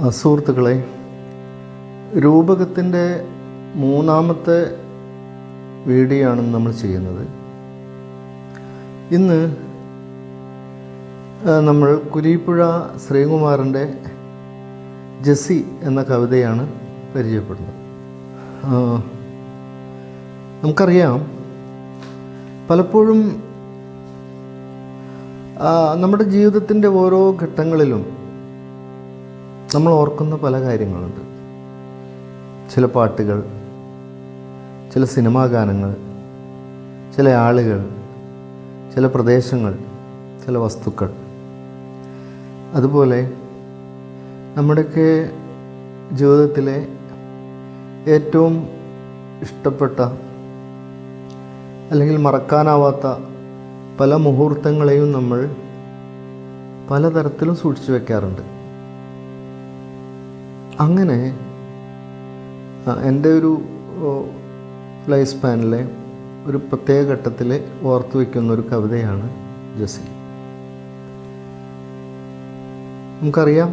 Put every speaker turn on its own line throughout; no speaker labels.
സുഹൃത്തുക്കളെ രൂപകത്തിന്റെ മൂന്നാമത്തെ വീഡിയോ ആണ് നമ്മൾ ചെയ്യുന്നത്. ഇന്ന് നമ്മൾ കുരീപ്പുഴ ശ്രീകുമാറിന്റെ ജസി എന്ന കവിതയാണ് പരിചയപ്പെടുന്നത്. നമുക്കറിയാം പലപ്പോഴും നമ്മുടെ ജീവിതത്തിന്റെ ഓരോ ഘട്ടങ്ങളിലും നമ്മൾ ഓർക്കുന്ന പല കാര്യങ്ങളുണ്ട്. ചില പാട്ടുകൾ ചില സിനിമാ ഗാനങ്ങൾ ചില ആളുകൾ ചില പ്രദേശങ്ങൾ ചില വസ്തുക്കൾ. അതുപോലെ നമ്മുടെയൊക്കെ ജീവിതത്തിലെ ഏറ്റവും ഇഷ്ടപ്പെട്ട അല്ലെങ്കിൽ മറക്കാനാവാത്ത പല മുഹൂർത്തങ്ങളെയും നമ്മൾ പലതരത്തിലും സൂക്ഷിച്ചു വെക്കാറുണ്ട്. അങ്ങനെ എന്റെ ഒരു ലൈഫ് സ്പാനിലെ ഒരു പ്രത്യേക ഘട്ടത്തിൽ ഓർത്തു വയ്ക്കുന്ന ഒരു കവിതയാണ് ജസി നമുക്കറിയാം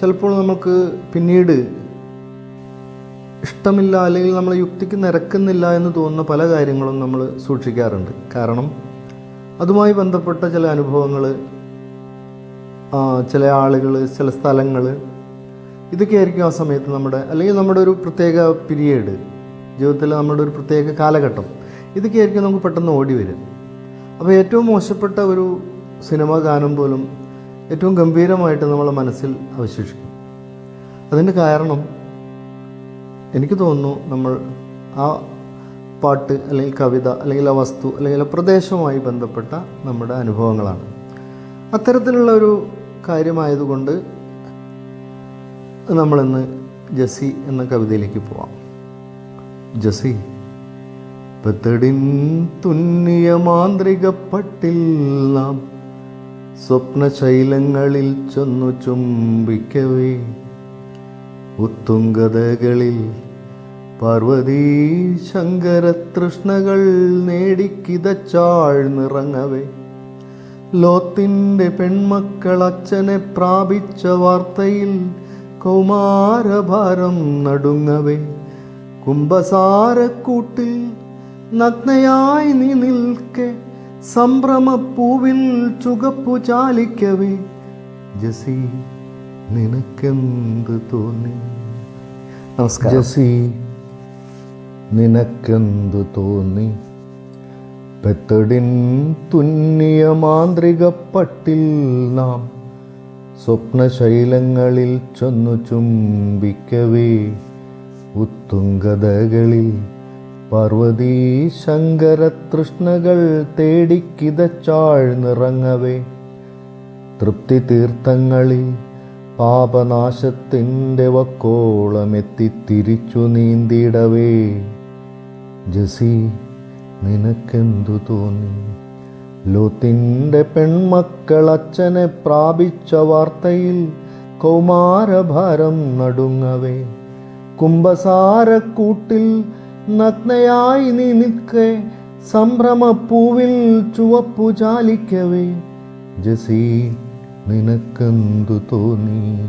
ചിലപ്പോൾ നമുക്ക് പിന്നീട് ഇഷ്ടമില്ല അല്ലെങ്കിൽ നമ്മൾ യുക്തിക്ക് നിരക്കുന്നില്ല എന്ന് തോന്നുന്ന പല കാര്യങ്ങളും നമ്മൾ സൂക്ഷിക്കാറുണ്ട്. കാരണം അതുമായി ബന്ധപ്പെട്ട ചില അനുഭവങ്ങൾ ചില ആളുകൾ ചില സ്ഥലങ്ങൾ ഇതൊക്കെ ആയിരിക്കും ആ സമയത്ത് നമ്മുടെ അല്ലെങ്കിൽ നമ്മുടെ ഒരു പ്രത്യേക പീരിയഡ് ജീവിതത്തിലെ നമ്മുടെ ഒരു പ്രത്യേക കാലഘട്ടം. ഇതൊക്കെ ആയിരിക്കും നമുക്ക് പെട്ടെന്ന് ഓടി വരും അപ്പോൾ ഏറ്റവും മോശപ്പെട്ട ഒരു സിനിമ ഗാനം പോലും ഏറ്റവും ഗംഭീരമായിട്ട് നമ്മളെ മനസ്സിൽ അവശേഷിക്കും. അതിന്റെ കാരണം എനിക്ക് തോന്നുന്നു നമ്മൾ ആ പാട്ട് അല്ലെങ്കിൽ കവിത അല്ലെങ്കിൽ ആ വസ്തു അല്ലെങ്കിൽ ആ പ്രദേശവുമായി ബന്ധപ്പെട്ട നമ്മുടെ അനുഭവങ്ങളാണ്. അത്തരത്തിലുള്ള ഒരു കാര്യമായതുകൊണ്ട് നമ്മളിന്ന് ജസി എന്ന കവിതയിലേക്ക് പോവാം. ജസി പെത്തടിൻ തുന്നിയ മാന്ത്രിക പട്ടിൽ നാം സ്വപ്നശൈലങ്ങളിൽ ചെന്നു ചുംബിക്കവേ. ഉത്തുംഗതകളിൽ പാർവതി ശങ്കര തൃഷ്ണകൾ നേടിക്കിതച്ചാഴ്ന്നിറങ്ങവേ ലോത്തിന്റെ പെൺമക്കൾ അച്ഛനെ പ്രാപിച്ച വാർത്തയിൽ കൗമാരഭാരം നടുങ്ങവേ. കുംഭസാരക്കൂട്ടിൽ നഗ്നയായി നീ നിൽക്കെ. സംഭ്രമപ്പൂവിൽ ചുകപ്പു ചാലിക്കവേ. ജസി നിനക്കെന്ത് തോന്നി? നമസ്കാരം. ജസി നിനക്കെന്ത് തോന്നി? പെത്തടിൻ തുന്നിയ മാന്ത്രിക പട്ടിൽ നാം സ്വപ്നശൈലങ്ങളിൽ ചൊന്നു ചുംബിക്കവേ. ഉത്തുങ്കതകളിൽ പാർവതീ ശങ്കര തൃഷ്ണകൾ തേടിക്കിതച്ചാഴ്ന്നിറങ്ങവേ തൃപ്തി തീർത്ഥങ്ങളിൽ പാപനാശത്തിന്റെ വക്കോളമെത്തി തിരിച്ചു നീന്തിടവേ. ജസി നിനക്കെന്തു തോന്നി? ലോത്തിന്റെ പെൺമക്കൾ അച്ഛനെ പ്രാപിച്ച വാർത്തയിൽ കൗമാരഭാരം നടുങ്ങവേ. കുംഭസാരക്കൂട്ടിൽ നഗ്നയായി നീ നിൽക്കെ സംഭ്രമപ്പൂവിൽ ചുവപ്പു ചാലിക്കവേ. ജസി നിനക്കെന്തു തോന്നി?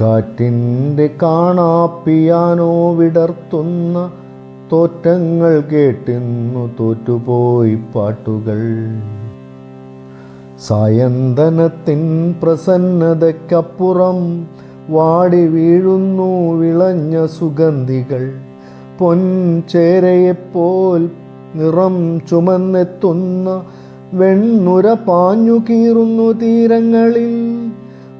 കാറ്റിന്റെ കാണാപ്പിയാനോ വിടർത്തുന്ന തോറ്റങ്ങൾ കേട്ടിന്നു തോറ്റുപോയി പാട്ടുകൾ. സായന്തനത്തിൻ പ്രസന്നതയ്ക്കപ്പുറം വാടി വീഴുന്നു വിളഞ്ഞ സുഗന്ധികൾ. പൊൻചേരയെപ്പോൽ നിറം ചുമന്നെത്തുന്ന വെണ്ണുര പാഞ്ഞു കീറുന്നു തീരങ്ങളിൽ.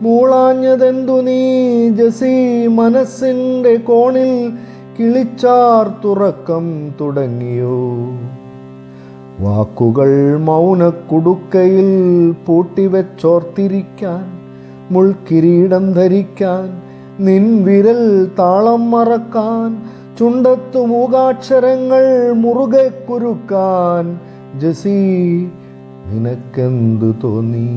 മൂളാഞ്ഞതെന്തു നീ ജസി മനസ്സിന്റെ കോണിൽ കിളിച്ചാർ തുറക്കം തുടങ്ങിയോ? വാക്കുകൾ മൗനക്കുടുക്കയിൽ പൂട്ടിവെച്ചോർത്തിരിക്കാൻ മുൾക്കിരീടം ധരിക്കാൻ നിൻ വിരൽ താളം മറക്കാൻ ചുണ്ടത്തു മൂകാക്ഷരങ്ങൾ മുറുകെ കുരുക്കാൻ. ജസി നിനക്കെന്തു തോന്നി?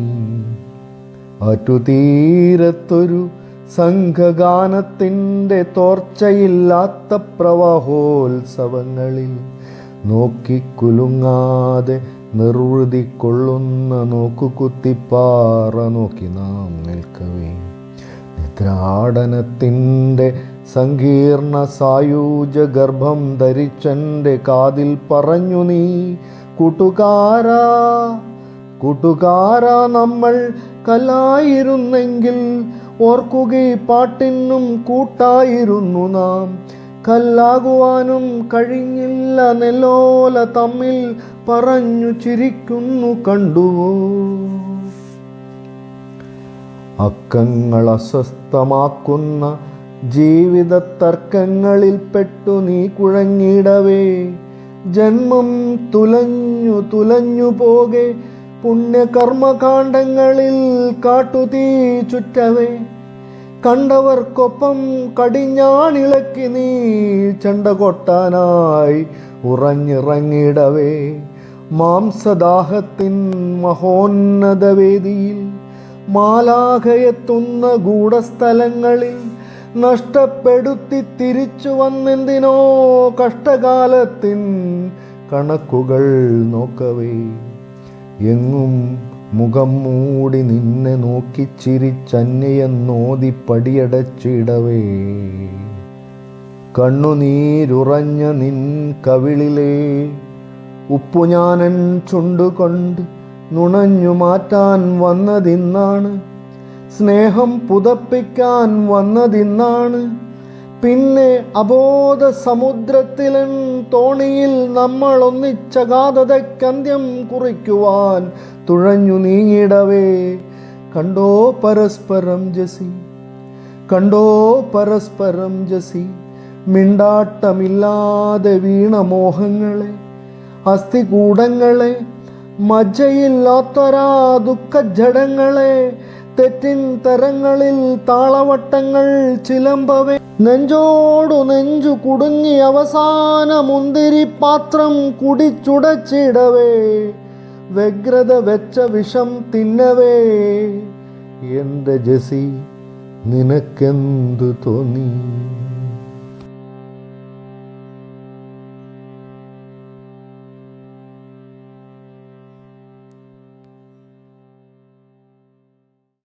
ആറ്റുതീരത്തൊരു സംഘഗാനത്തിന്റെ തോർച്ചയില്ലാത്ത പ്രവാഹോത്സവങ്ങളിൽ നോക്കിക്കുലുങ്ങാതെ നിർവൃതി കൊള്ളുന്ന നോക്കുകുത്തിപ്പാറ നോക്കി നാം നിൽക്കവേ. നിദ്രാടനത്തിന്റെ സങ്കീർണ സായൂജ ഗർഭം ധരിച്ചെന്റെ കാതിൽ പറഞ്ഞു നീ കൂട്ടുകാരാ കൂട്ടുകാരാ നമ്മൾ കല്ലായിരുന്നെങ്കിൽ ഓർക്കുക ഈ പാട്ടിനും കൂട്ടായിരുന്നു നാം. കല്ലാകുവാനും കഴിഞ്ഞില്ല നെലോല തമ്മിൽ പറഞ്ഞു ചിരിക്കുന്നു കണ്ടുവോ? അക്കങ്ങൾ അസ്വസ്ഥമാക്കുന്ന ജീവിത തർക്കങ്ങളിൽ പെട്ടു നീ കുഴങ്ങിടവേ ജന്മം തുലഞ്ഞു തുലഞ്ഞു പോകെ പുണ്യകർമ്മകാണ്ഡങ്ങളിൽ കാട്ടുതീ ചുറ്റവേ. കണ്ടവർക്കൊപ്പം കടിഞ്ഞാണിളക്കി നീ ചണ്ട കൊട്ടാനായി ഉറഞ്ഞിറങ്ങിടവേ. മാംസദാഹത്തിൻ മഹോന്നത വേദിയിൽ മാലാഖയെത്തുന്ന ഗൂഢസ്ഥലങ്ങളിൽ നഷ്ടപ്പെടുത്തി തിരിച്ചു വന്നെന്തിനോ കഷ്ടകാലത്തിൻ കണക്കുകൾ നോക്കവേ. എങ്ങും മുഖം മൂടി നിന്നെ നോക്കി ചിരിച്ചന്നയെന്നോതി പടിയടച്ചിടവേ കണ്ണുനീരുറഞ്ഞ നിൻ കവിളിലെ ഉപ്പുഞാനൻ ചുണ്ടുകൊണ്ട് നുണഞ്ഞു മാറ്റാൻ വന്നതിന്നാണ്. സ്നേഹം പുതപ്പിക്കാൻ വന്നതിന്നാണ്. പിന്നെ അബോധ സമുദ്രത്തിൽ തോണിയിൽ നമ്മൾ ഒന്നിച്ചഗാധതയ്ക്കന്ത്യം കുറിക്കുവാൻ തുഴഞ്ഞു നീങ്ങിടവേ. കണ്ടോ പരസ്പരം ജസി? കണ്ടോ പരസ്പരം ജസി? മിണ്ടാട്ടമില്ലാതെ വീണ മോഹങ്ങളെ അസ്ഥികൂടങ്ങളെ മജ്ജയില്ലാത്തൊരാ ദുഃഖജടങ്ങളെ തെറ്റിൻ തരങ്ങളിൽ താളവട്ടങ്ങൾ ചിലമ്പവേ. നെഞ്ചോടു നെഞ്ചു കുടുങ്ങി അവസാന മുന്തിരി പാത്രം കുടിച്ചുടച്ചിടവേ. വ്യഗ്രത വെച്ച വിഷം തിന്നവേ. എന്റെ ജസി നിനക്കെന്തു തോന്നി?